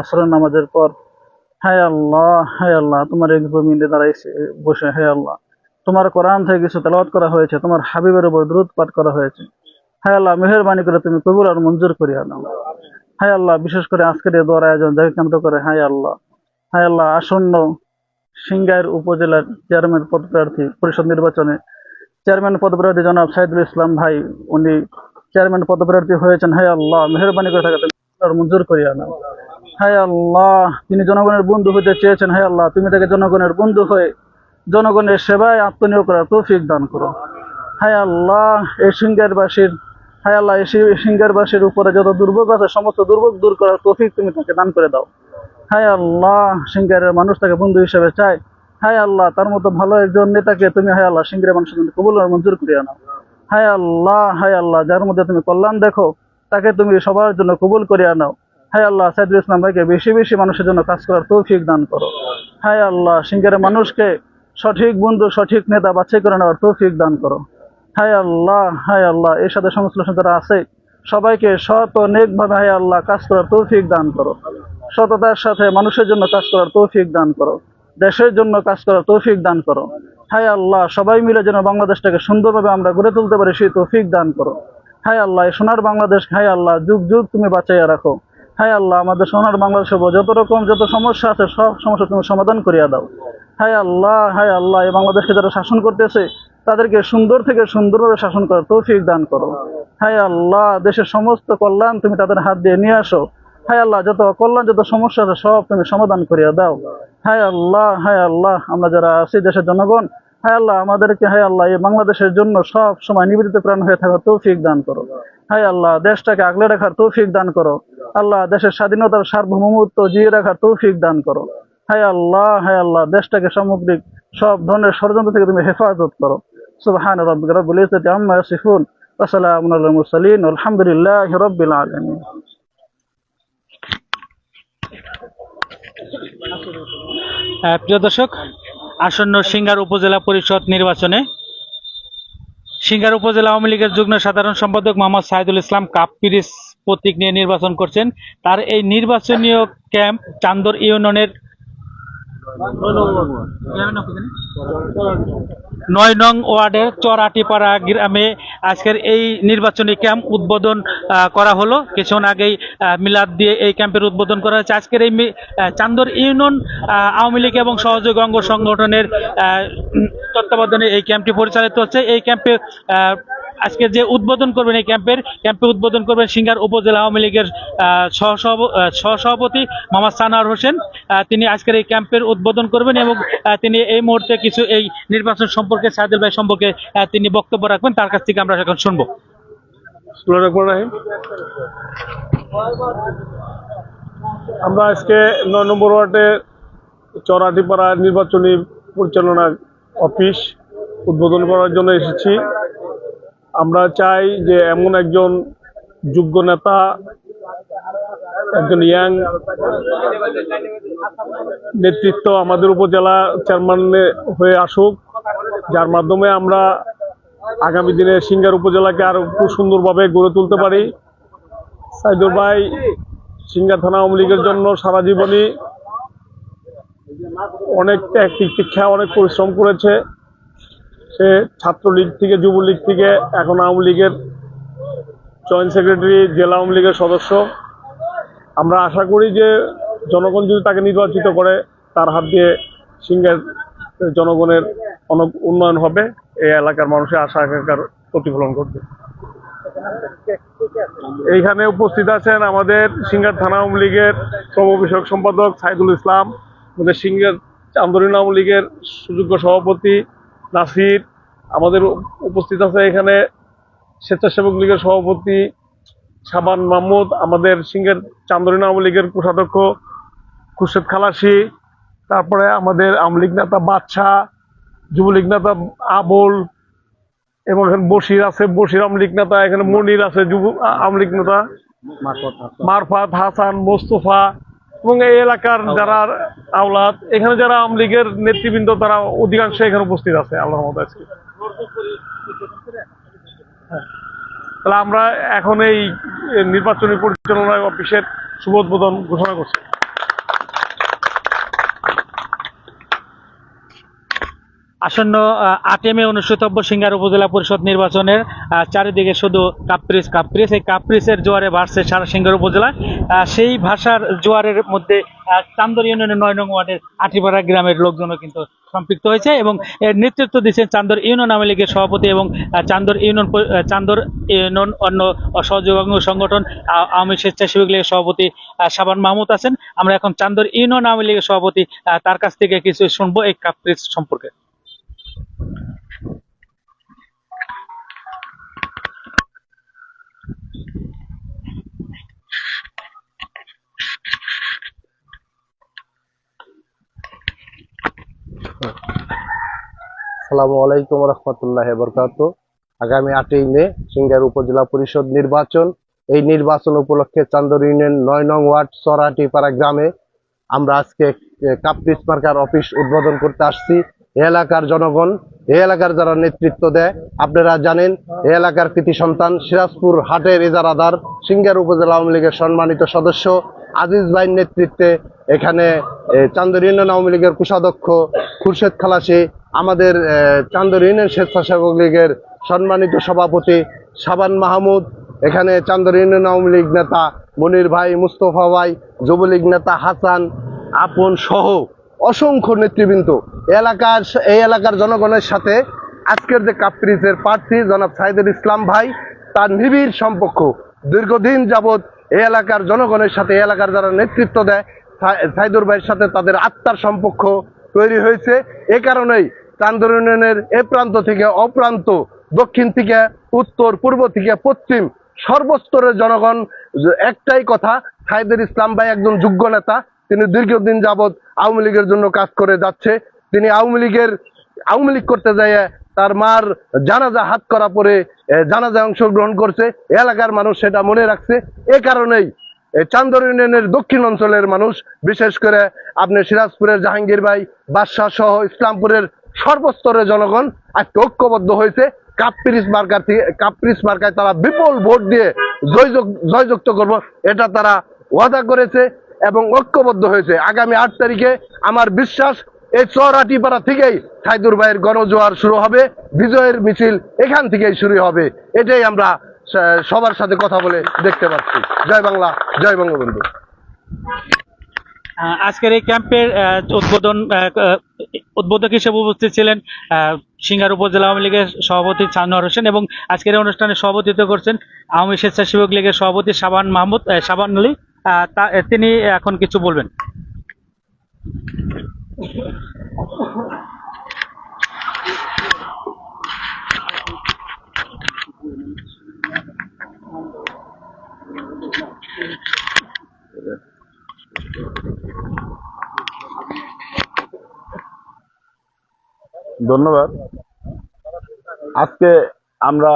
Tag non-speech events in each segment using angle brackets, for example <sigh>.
আশ্রয় নামাজের পর, হায় আল্লাহ হায় আল্লাহ, তোমার বসে তোমার কিছু করা হয়েছে, তোমার হাবিবের উপর দ্রুত পাঠ করা হয়েছে। হায় আল্লাহ, মেহরবানি করে তুমি কবুল আর মঞ্জুর করিয়া নাও হায় আল্লাহ, বিশেষ করে আজকের এই দোয়ার আয়োজন যাকে কেন্দ্র করে, হায় আল্লাহ। হায় আল্লাহ, আসন্ন সিংগাইর উপজেলার চেয়ারম্যান পদপ্রার্থী পরিষদ নির্বাচনে চেয়ারম্যান পদপ্রার্থী জনাব সাইদুল ইসলাম ভাই, উনি চেয়ারম্যান পদপ্রার্থী হয়েছেন, হায় আল্লাহ, মেহরবানি করে থাকে মঞ্জুর করিয়া নাও হায় আল্লাহ, তিনি জনগণের বন্ধু হতে চেয়েছেন, হায় আল্লাহ, তুমি তাকে জনগণের বন্ধু হয়ে জনগণের সেবায় আত্মনিয়োগ করার তৌফিক দান করো। হায় আল্লাহ, এই সিঙ্গারবাসীর হায় আল্লাহ, এই সিঙ্গারবাসীর উপরে যত দুর্ভোগ আছে, সমস্ত দুর্ভোগ দূর করার তৌফিক তুমি তাকে দান করে দাও। হায় আল্লাহ সিঙ্গারের মানুষ তাকে বন্ধু হিসেবে চায়। হায় আল্লাহ, তার মতো ভালো একজন নেতাকে তুমি, হায় আল্লাহ সিঙ্গারের মানুষের কবুল মঞ্জুর করিয়া নাও। হায় আল্লাহ হায় আল্লাহ, যার মধ্যে তুমি কল্যাণ দেখো, তাকে তুমি সবার জন্য কবুল করিয়া নাও। হায় আল্লাহ, সাইদুল ইসলাম ভাইকে বেশি বেশি মানুষের জন্য কাজ করার তৌফিক দান করো। হায় আল্লাহ, সিঙ্গারের মানুষকে সঠিক বন্ধু, সঠিক নেতা বাছাই করে নেওয়ার তৌফিক দান করো। হায় আল্লাহ হায় আল্লাহ, এর সাথে লোক যারা আছে, সবাইকে ও নেকভাবে হায় আল্লাহ কাজ করার তৌফিক দান করো। সততার সাথে মানুষের জন্য কাজ করার তৌফিক দান করো। দেশের জন্য কাজ করার তৌফিক দান করো। হায় আল্লাহ সবাই মিলে যেন বাংলাদেশটাকে সুন্দরভাবে আমরা গড়ে তুলতে পারি সেই তৌফিক দান করো হায় আল্লাহ সোনার বাংলাদেশ হায় আল্লাহ যুগ যুগ তুমি বাঁচাইয়া রাখো হায় আল্লাহ আমাদের সোনার বাংলাদেশে যত রকম যত সমস্যা আছে সব সমস্যা তুমি সমাধান করিয়া দাও হায় আল্লাহ হায় আল্লাহ এই বাংলাদেশকে যারা শাসন করতেছে তাদেরকে সুন্দর থেকে সুন্দরভাবে শাসন করার তৌফিক দান করো হায় আল্লাহ দেশের সমস্ত কল্যাণ তুমি তাদের হাত দিয়ে নিয়ে আসো হায় আল্লাহ যত কল্যাণ যত সমস্যা আছে সব তুমি সমাধান করিয়া দাও হায় আল্লাহ হায় আল্লাহ আমরা যারা আছি দেশের জনগণ হায় আল্লাহ আমাদেরকে হায় আল্লাহ এই বাংলাদেশের জন্য সব সময় নিবেদিত প্রাণ হয়ে থাকার তৌফিক দান করো। হায় আল্লাহ দেশটাকে আগলে রাখার তৌফিক দান করো। আল্লাহ দেশের স্বাধীনতার সার্বভৌমত্ব জিয়ে রাখার তৌফিক দান করো। হায় আল্লাহ হায় আল্লাহ দেশটাকে সামগ্রিক সব ধরনের ষড়যন্ত্র থেকে তুমি হেফাজত করো। সুবহান রাব্বিক রব্বিল ইজ্জাতি আম্মা ইয়াসিফুন। ওয়া সালামুন আলাল মুরসালিন। আলহামদুলিল্লাহি রাব্বিল আলামিন। আহ, প্রিয় দর্শক আসন্ন সিঙ্গার উপজেলা পরিষদ নির্বাচনে। সিঙ্গার উপজেলা আওয়ামী লীগের যুগ্ম সাধারণ সম্পাদক মোহাম্মদ সাইদুল ইসলাম কাপ পিরিস প্রতীক নিয়ে নির্বাচন করছেন। তার এই নির্বাচনীয় ক্যাম্প চান্দর ইউনিয়নের নয় নং ওয়ার্ডের চরাটিপাড়া গ্রামে আজকের এই নির্বাচনী ক্যাম্প উদ্বোধন করা হলো। কিছুক্ষণ আগেই মিলাদ দিয়ে এই ক্যাম্পের উদ্বোধন করা হয়েছে। আজকের এই চান্দর ইউনিয়ন আওয়ামী লীগ এবং সহযোগী অঙ্গ সংগঠনের তত্ত্বাবধানে এই ক্যাম্পটি পরিচালিত হচ্ছে। এই ক্যাম্পে আজকে যে উদ্বোধন করবেন এই ক্যাম্পের, ক্যাম্পে উদ্বোধন করবেন সিঙ্গার উপজেলা আওয়ামী লীগের সহসভাপতি মোহাম্মদ সানার হোসেন। তিনি আজকের এই ক্যাম্পের উদ্বোধন করবেন এবং তিনি এই মুহূর্তে কিছু এই নির্বাচন সম্পর্কে সাইদুল ভাই সম্পর্কে তিনি বক্তব্য রাখবেন। তার কাছ থেকে আমরা এখন শুনব। আমরা আজকে নয় নম্বর ওয়ার্ডে চরাটিপাড়া নির্বাচনী পরিচালনা অফিস উদ্বোধন করার জন্য এসেছি। আমরা চাই যে এমন একজন যোগ্য নেতা, একজন ইয়াং নেতৃত্ব আমাদের উপজেলা চেয়ারম্যান হয়ে আসুক, যার মাধ্যমে আমরা আগামী দিনে সিঙ্গার উপজেলাকে আরও খুব সুন্দরভাবে গড়ে তুলতে পারি। সাইদুর ভাই, সিঙ্গার থানা আওয়ামী লীগের জন্য সারা জীবনই অনেক ত্যাগ শিক্ষা অনেক পরিশ্রম করেছে। সে ছাত্রলীগ থেকে, যুবলীগ থেকে, এখন আওয়ামী লীগের জয়েন্ট সেক্রেটারি জেলা আওয়ামী লীগের সদস্য। আমরা আশা করি যে জনগণ যদি তাকে নির্বাচিত করে, তার হাত দিয়ে সিঙ্গার জনগণের অনেক উন্নয়ন হবে। এই এলাকার মানুষের আশা, আকাঙ্ক্ষার প্রতিফলন করবে এইখানে উপস্থিত আছেন আমাদের সিঙ্গার থানা আওয়ামী লীগের শ্রম বিষয়ক সম্পাদক সাইদুল ইসলাম, আমাদের সিঙ্গার আন্দোলন আওয়ামী লীগের সুযোগ্য সভাপতি নাসির আমাদের উপস্থিত আছে এখানে স্বেচ্ছাসেবক লীগের সভাপতি সাবান মাহমুদ আমাদের সিংহের চান্দরিন আওয়ামী লীগের কোষাধ্যক্ষ খুরশেদ খালাসি তারপরে আমাদের আওয়ামী লীগ নেতা বাদশাহ যুবলীগ নেতা আবুল এবং এখানে বশির আছে বশির আওয়ামী লীগ নেতা এখানে মনির আছে যুব আওয়ামী লীগ নেতা মারফাত হাসান মোস্তফা এবং এই এলাকার যারা আওলাদ, এখানে যারা আওয়ামী লীগের নেতৃবৃন্দ, তারা অধিকাংশ এখানে উপস্থিত আছে আল্লাহ মত আজকে। তাহলে আমরা এখন এই নির্বাচনী পরিচালনা অফিসের শুভ উদ্বোধন ঘোষণা করছি। আসন্ন আটই মে অনুষ্ঠিতব্য সিঙ্গার উপজেলা পরিষদ নির্বাচনের চারিদিকে শুধু কাপ্রিস কাপ্রিস এই কাপ্রিসের জোয়ারে ভাসছে সারা সিঙ্গার উপজেলা সেই ভাষার জোয়ারের মধ্যে চান্দর ইউনিয়নের নয় নং ওয়ার্ডের আটিপাড়া গ্রামের লোকজনও কিন্তু সম্পৃক্ত হয়েছে এবং এর নেতৃত্ব দিচ্ছেন চান্দর ইউনিয়ন আওয়ামী লীগের সভাপতি এবং চান্দর ইউনিয়ন চান্দর ইউনিয়ন অন্য সহযোগাঙ্গ সংগঠন আওয়ামী স্বেচ্ছাসেবক লীগের সভাপতি সাবান মাহমুদ আছেন। আমরা এখন চান্দর ইউনিয়ন আওয়ামী লীগের সভাপতি তার কাছ থেকে কিছু শুনব এই কাপ্রিস সম্পর্কে। আসসালামু আলাইকুম রহমতুল্লাহ বরকাত আগামী আটই মে সিঙ্গার উপজেলা পরিষদ নির্বাচন। এই নির্বাচন উপলক্ষে চান্দর ইউনিয়ন নয় নং ওয়ার্ড সরাটিপাড়া গ্রামে আমরা আজকে কাপ্রিস মার্কার অফিস উদ্বোধন করতে আসছি। এলাকার জনগণ, এ এলাকার যারা নেতৃত্ব দেয়, আপনারা জানেন, এ এলাকার কৃতি সন্তান সিরাজপুর হাটের ইজারাদার সিঙ্গার উপজেলা আওয়ামী লীগের সম্মানিত সদস্য আজিজ ভাইয়ের নেতৃত্বে এখানে চান্দর ইউনিয়ন আওয়ামী লীগের কোষাধ্যক্ষ খুরশেদ খালাসি, আমাদের চান্দর ইউনিয়ন স্বেচ্ছাসেবক লীগের সম্মানিত সভাপতি সাবান মাহমুদ, এখানে চান্দর ইউনিয়ন আওয়ামী লীগ নেতা মনির ভাই, মুস্তফা ভাই, যুবলীগ নেতা হাসান, আপন সহ অসংখ্য নেতৃবৃন্দ। এলাকার এই এলাকার জনগণের সাথে আজকের যে কাপ্রিজের প্রার্থী জনাব সাইদুল ইসলাম ভাই, তার নিবিড় সম্পর্ক। দীর্ঘদিন যাবৎ এই এলাকার জনগণের সাথে এলাকার যারা নেতৃত্ব দেয় সাইদুর ভাইয়ের সাথে তাদের আত্মার সম্পর্ক তৈরি হয়েছে। এ কারণেই চান্দর ইউনিয়নের এ প্রান্ত থেকে অপ্রান্ত, দক্ষিণ থেকে উত্তর, পূর্ব থেকে পশ্চিম সর্বস্তরের জনগণ একটাই কথা, সাইদুল ইসলাম ভাই একজন যোগ্য নেতা। তিনি দীর্ঘদিন যাবৎ আওয়ামী লীগের জন্য কাজ করে যাচ্ছে। তিনি আওয়ামী লীগের আওয়ামী লীগ করতে যায় তার মার জানাজা হাত করা পরে এ, জানাজায় অংশগ্রহণ করছে। এলাকার মানুষ সেটা মনে রাখছে। এ কারণেই চান্দর ইউনিয়নের দক্ষিণ অঞ্চলের মানুষ বিশেষ করে আপনি সিরাজপুরের জাহাঙ্গীর ভাই বাদশাহ সহ ইসলামপুরের সর্বস্তরের জনগণ আজকে ঐক্যবদ্ধ হয়েছে। কাপ্রিস মার্কার থেকে কাপ্রিস মার্কায় তারা বিপুল ভোট দিয়ে জয়যুক- জয়যুক্ত করব। এটা তারা ওয়াদা করেছে। এবং ঐক্যবদ্ধ হয়েছে। আগামী আট তারিখে আমার বিশ্বাস, এই চৌরাটিপাড়া থেকেই সাইদুর ভাইয়ের গণজোয়ার শুরু হবে, বিজয়ের মিছিল এখান থেকেই শুরু হবে। এটাই আমরা সবার সাথে কথা বলে দেখতে পাচ্ছি। জয় বাংলা, জয় বঙ্গবন্ধু। আজকের এই ক্যাম্পের উদ্বোধন উদ্বোধক হিসেবে উপস্থিত ছিলেন সিঙ্গার উপজেলা আওয়ামী লীগের সভাপতি চানোয়ার হোসেন এবং আজকের অনুষ্ঠানে সভাপতিত্ব করছেন আওয়ামী স্বেচ্ছাসেবক লীগের সভাপতি সাবান মাহমুদ সাবান আলী। তিনি এখন কিছু বলবেন। ধন্যবাদ। আজকে আমরা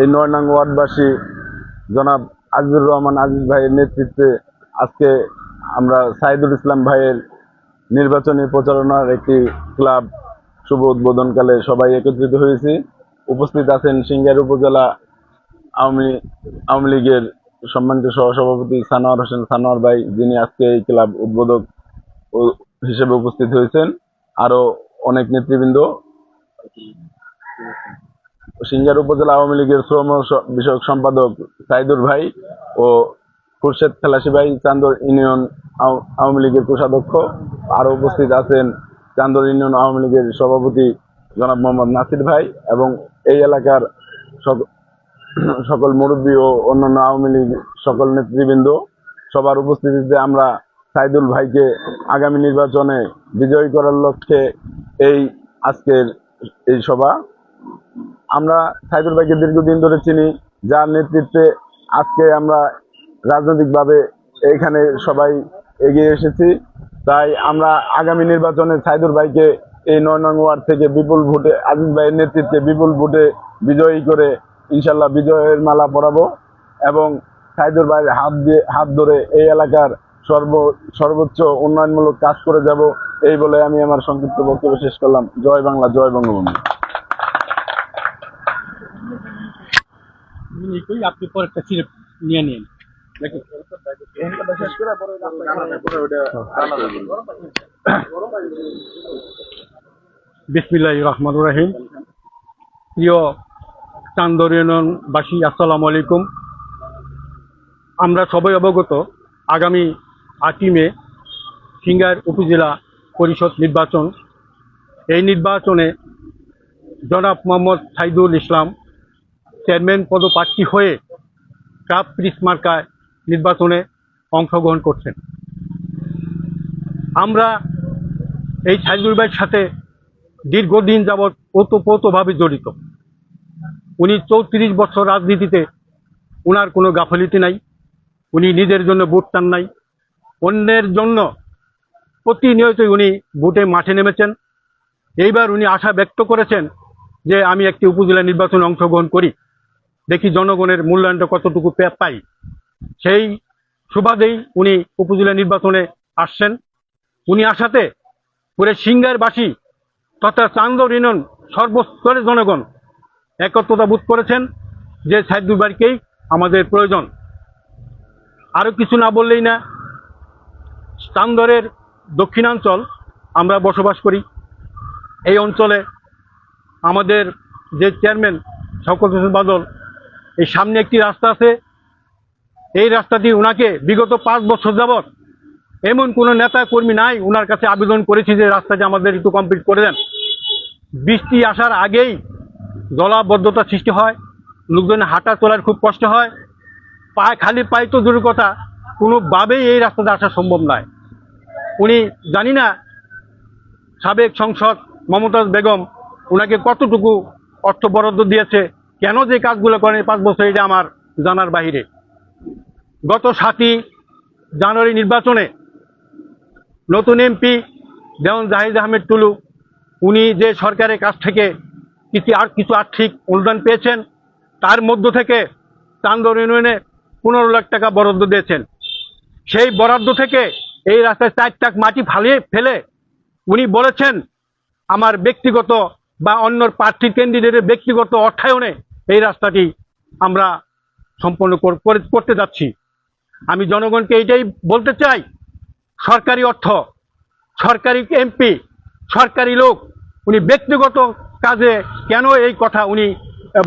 এই নয় নং ওয়ার্ডবাসী জনাব আজিজুর রহমান আজিজ ভাইয়ের নেতৃত্বে আজকে আমরা সাইদুল ইসলাম ভাইয়ের নির্বাচনী প্রচারণার একটি ক্লাব শুভ উদ্বোধনকালে সবাই একত্রিত হয়েছি। উপস্থিত আছেন সিঙ্গার উপজেলা আওয়ামী আওয়ামী লীগের সম্মানিত সহসভাপতি সানোয়ার হোসেন। সানোয়ার ভাই, যিনি আজকে এই ক্লাব উদ্বোধক হিসেবে উপস্থিত হয়েছেন। আরও অনেক নেতৃবৃন্দ। সিঙ্গার উপজেলা আওয়ামী লীগের শ্রম বিষয়ক সম্পাদক সাইদুর ভাই ও খুরশেদ খেলাসি ভাই, চান্দর ইউনিয়ন আওয়ামী লীগের কোষাধ্যক্ষ। আরও উপস্থিত আছেন চান্দর ইউনিয়ন আওয়ামী লীগের সভাপতি জনাব মোহাম্মদ নাসির ভাই এবং এই এলাকার সক- <clears throat> সকল মুরব্বী ও অন্যান্য আওয়ামী লীগ সকল নেতৃবৃন্দ। সবার উপস্থিতিতে আমরা সাইদুল ভাইকে আগামী নির্বাচনে বিজয়ী করার লক্ষ্যে এই আজকের এই সভা। আমরা সাইদুল ভাইকে দীর্ঘদিন ধরে চিনি, যার নেতৃত্বে আজকে আমরা রাজনৈতিকভাবে এইখানে সবাই এগিয়ে এসেছি। তাই আমরা আগামী নির্বাচনে সাইদুর ভাইকে এই নয় নং ওয়ার্ড থেকে বিপুল ভোটে, আজিজ ভাইয়ের নেতৃত্বে বিপুল ভোটে বিজয়ী করে ইনশাল্লাহ বিজয়ের মালা পরাবো এবং সাইদুর ভাইয়ের হাত দিয়ে, হাত ধরে এই এলাকার সর্ব, সর্বোচ্চ উন্নয়নমূলক কাজ করে যাব। এই বলে আমি আমার সংক্ষিপ্ত বক্তব্য শেষ করলাম। জয় বাংলা, জয় বঙ্গবন্ধু। ই করি, আপনি পরেরটা সিরেপ নিয়ে বিসমিল্লাহ রহমান রাহিম। প্রিয় চান্দর ইউনিয়নবাসী আসসালামু আলাইকুম। আমরা সবাই অবগত, আগামী আটই মে সিঙ্গার উপজেলা পরিষদ নির্বাচন। এই নির্বাচনে জনাব মোহাম্মদ সাইদুল ইসলাম চেয়ারম্যান পদপ্রার্থী হয়ে কাপ প্রিস মার্কায় নির্বাচনে অংশগ্রহণ করছেন। আমরা এই সাইদুল ভাইয়ের সাথে দীর্ঘদিন যাবৎ ওতপ্রোতভাবে জড়িত। উনি চৌত্রিশ বছর রাজনীতিতে ওনার কোনো গাফলিতি নাই, উনি নিজের জন্য ভোট চান নাই। অন্যের জন্য প্রতিনিয়তই উনি ভোটে মাঠে নেমেছেন। এইবার উনি আশা ব্যক্ত করেছেন যে আমি একটি উপজেলা নির্বাচনে অংশগ্রহণ করি। দেখি জনগণের মূল্যায়নটা কতটুকু পাই। সেই সুবাদেই উনি উপজেলা নির্বাচনে আসছেন। উনি আসাতে পুরে সিঙ্গারবাসী তথা চান্দর ইউনিয়ন সর্বস্তরের জনগণ একত্রতা বোধ করেছেন যে সাইদুল বাড়িকেই আমাদের প্রয়োজন। আরও কিছু না বললেই না চান্দরের দক্ষিণাঞ্চল আমরা বসবাস করি। এই অঞ্চলে আমাদের যে চেয়ারম্যান, শওকত হোসেন বাদল এই সামনে একটি রাস্তা আছে। এই রাস্তাটি ওনাকে বিগত পাঁচ বছর যাবৎ এমন কোনো নেতা কর্মী নাই ওনার কাছে আবেদন করেছি যে রাস্তাটি আমাদের একটু কমপ্লিট করে দেন। বৃষ্টি আসার আগেই জলাবদ্ধতা সৃষ্টি হয় লোকজনের হাঁটা চলার খুব কষ্ট হয়। পায়ে খালি পায়ে তো দূরের কথা, কোনোভাবেই এই রাস্তাতে আসা সম্ভব নয়। উনি জানি না সাবেক সংসদ মমতাজ বেগম ওনাকে কতটুকু অর্থ বরাদ্দ দিয়েছে কেন যে কাজগুলো করেন পাঁচ বছর এটা আমার জানার বাহিরে? গত সাতই জানুয়ারি নির্বাচনে নতুন এমপি যেমন জাহিদ আহমেদ টুলু, উনি যে সরকারের কাছ থেকে কিছু আর কিছু আর্থিক অনুদান পেয়েছেন, তার মধ্য থেকে চান্দর ইউনিয়নে পনেরো লাখ টাকা বরাদ্দ দিয়েছেন। সেই বরাদ্দ থেকে এই রাস্তায় চার টাক মাটি ফালিয়ে ফেলে উনি বলেছেন, আমার ব্যক্তিগত বা অন্য প্রার্থী ক্যান্ডিডেটের ব্যক্তিগত অর্থায়নে এই রাস্তাটি আমরা সম্পন্ন করে- করতে যাচ্ছি। আমি জনগণকে এইটাই বলতে চাই, সরকারি অর্থ, সরকারি এমপি, সরকারি লোক, উনি ব্যক্তিগত কাজে কেন এই কথা উনি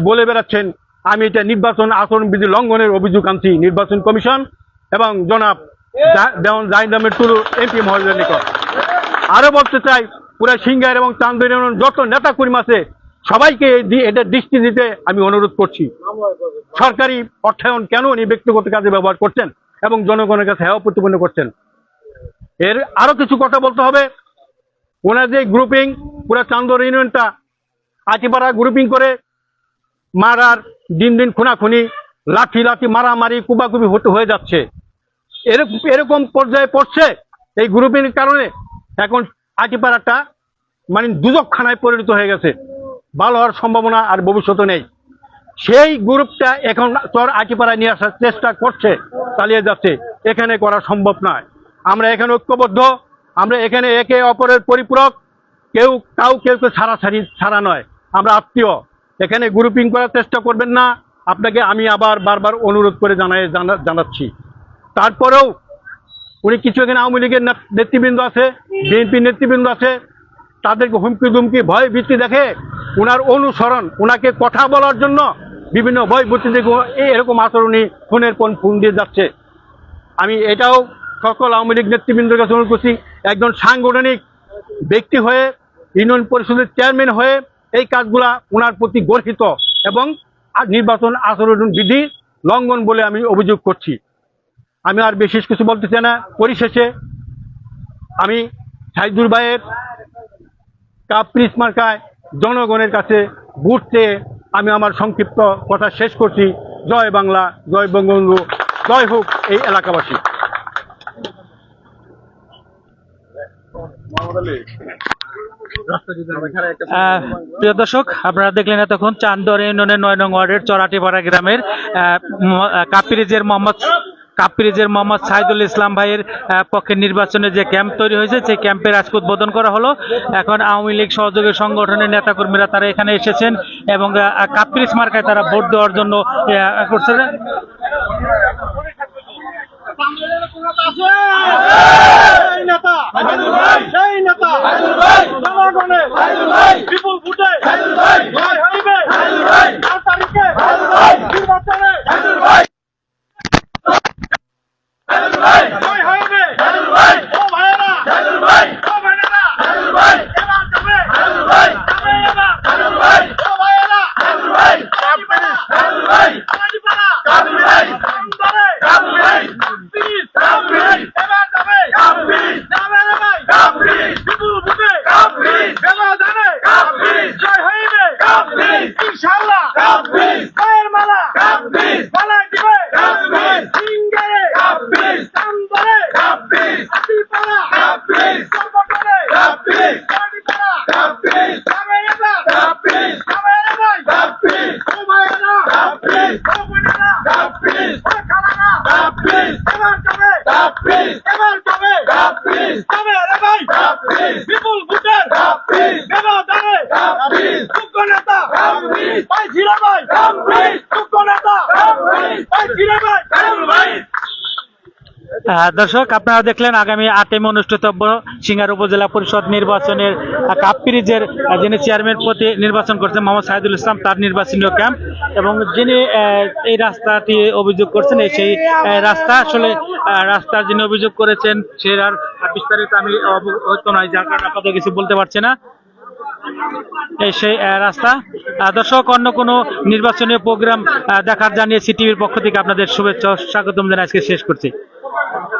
বলে বেড়াচ্ছেন? আমি এটা নির্বাচন আচরণবিধি লঙ্ঘনের অভিযোগ আনছি, নির্বাচন কমিশন এবং জনাব জা- দেওয়ান জাহিদ আহমেদ টুলু, এমপি মহোদয়ের নিকট। আরও বলতে চাই পুরো সিঙ্গার এবং ইউনিয়ন যত নেতা কর্মী আছে সবাইকে এটা দৃষ্টি দিতে আমি অনুরোধ করছি। সরকারি অর্থায়ন কেন উনি ব্যক্তিগত কাজে ব্যবহার করছেন এবং জনগণের কাছে হেয় প্রতিপন্ন করছেন? এর আরও কিছু কথা বলতে হবে। ওনার যে গ্রুপিং পুরো চান্দর ইউনিয়নটা আটিপাড়া গ্রুপিং করে মারার দিন দিন খুনাখুনি, লাঠি লাঠি মারামারি, কুবাকুবি হতে হয়ে যাচ্ছে। এরকম এরকম পর্যায়ে পড়ছে এই গ্রুপিং কারণে। এখন আটিপাড়াটা মানে দুজকখানায় পরিণত হয়ে গেছে। ভালো হওয়ার সম্ভাবনা আর ভবিষ্যতে নেই। সেই গ্রুপটা এখন চর আটিপাড়ায় নিয়ে আসার চেষ্টা করছে, চালিয়ে যাচ্ছে। এখানে করা সম্ভব নয়। আমরা এখানে ঐক্যবদ্ধ, আমরা এখানে একে অপরের পরিপূরক। কেউ কাউ কেউ কেউ ছাড়াছাড়ি, ছাড়া নয়। আমরা আত্মীয়। এখানে গ্রুপিং করার চেষ্টা করবেন না। আপনাকে আমি আবার বারবার অনুরোধ করে জানাই, জানা- জানাচ্ছি। তারপরেও উনি কিছু এখানে আওয়ামী লীগের নেত- নেতৃবৃন্দ আছে বিএনপি নেতৃবৃন্দ আছে। তাদেরকে হুমকি দুমকি ভয় ভীতি দেখে ওনার অনুসরণ ওনাকে কথা বলার জন্য বিভিন্ন ভয় ভীতি দেখে এই এরকম আচরণই ফোনের পর ফোন দিয়ে যাচ্ছে। আমি এটাও সকল আওয়ামী লীগ নেতৃবৃন্দের কাছে অনুরোধ করছি, একজন সাংগঠনিক ব্যক্তি হয়ে, ইউনিয়ন পরিষদের চেয়ারম্যান হয়ে এই কাজগুলা ওনার প্রতি গর্হিত এবং নির্বাচন আচরণ বিধি লঙ্ঘন বলে আমি অভিযোগ করছি। আমি আর বিশেষ কিছু বলতে চাই না। পরিশেষে আমি সাইদুল ভাইয়ের কাপ্রিস মার্কায় জনগণের কাছে ভোট চেয়ে আমি আমার সংক্ষিপ্ত কথা শেষ করছি। জয় বাংলা, জয় বঙ্গবন্ধু, জয় হোক এই এলাকাবাসী। প্রিয় দর্শক, আপনারা দেখলেন এতক্ষণ চান্দর ইউনিয়নের নয় নং ওয়ার্ডের চরাটিপাড়া গ্রামের কাপিরিজের মোহাম্মদ কাপ্রিজের মোহাম্মদ সাইদুল ইসলাম ভাইয়ের পক্ষে নির্বাচনে যে ক্যাম্প তৈরি হয়েছে সেই ক্যাম্পের আজকে উদ্বোধন করা হলো। এখন আওয়ামী লীগ সহযোগী সংগঠনের নেতাকর্মীরা তারা এখানে এসেছেন এবং কাপ্রিজ মার্কায় তারা ভোট দেওয়ার জন্য করছে। Hey! দর্শক আপনারা দেখলেন আগামী আটে মে অনুষ্ঠিতব্য সিঙ্গার উপজেলা পরিষদ নির্বাচনের আহ, কাপ্পিরিজের আহ, যিনি চেয়ারম্যান পদে নির্বাচন করছেন মোহাম্মদ সাইদুল ইসলাম তার নির্বাচনীয় ক্যাম্প এবং যিনি এই রাস্তাটি অভিযোগ করছেন সেই রাস্তা আসলে আহ, রাস্তার যিনি অভিযোগ করেছেন সে আর বিস্তারিত আমি অবগত নয় যার কারণে আপাতত কিছু বলতে পারছি না। সেই রাস্তা। দর্শক অন্য কোনো নির্বাচনী প্রোগ্রাম দেখার জানিয়ে সিটিভির পক্ষ থেকে আপনাদের শুভেচ্ছা স্বাগতম জানিয়ে আজকে শেষ করছি। Thank you.